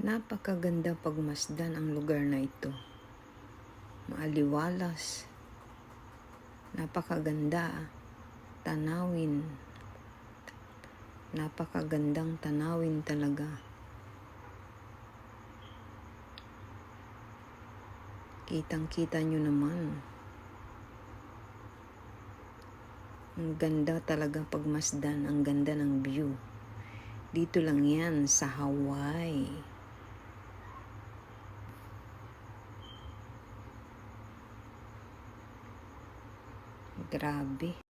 Napakaganda pagmasdan ang lugar na ito. Maaliwalas. Napakaganda. Tanawin. Napakagandang tanawin talaga. Kitang-kita nyo naman. Ang ganda talaga pagmasdan. Ang ganda ng view. Dito lang yan sa Hawaii. Grabe.